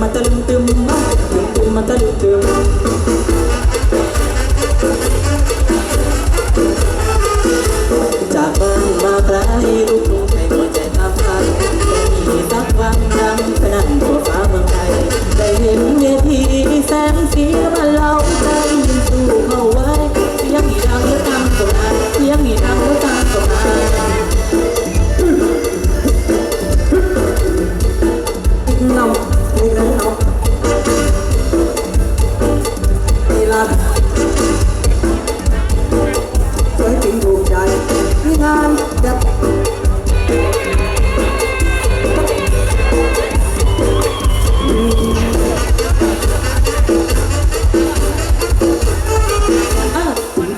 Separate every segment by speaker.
Speaker 1: มาตะลึงตึมมาตึมตึมมาตะลึงตึม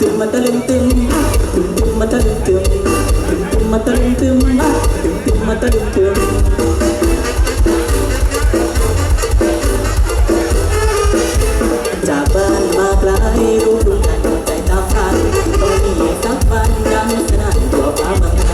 Speaker 1: ตึมมาตึงตึมตึมตึมมาตึงตึมตึมตึมมาตึงตึมตึมตึม
Speaker 2: มาตึงตึมจากบ้านมาไกลรู้ดูงานใจตาพันต้องมีสักวันยังสนั่นตั
Speaker 1: วฟ้าม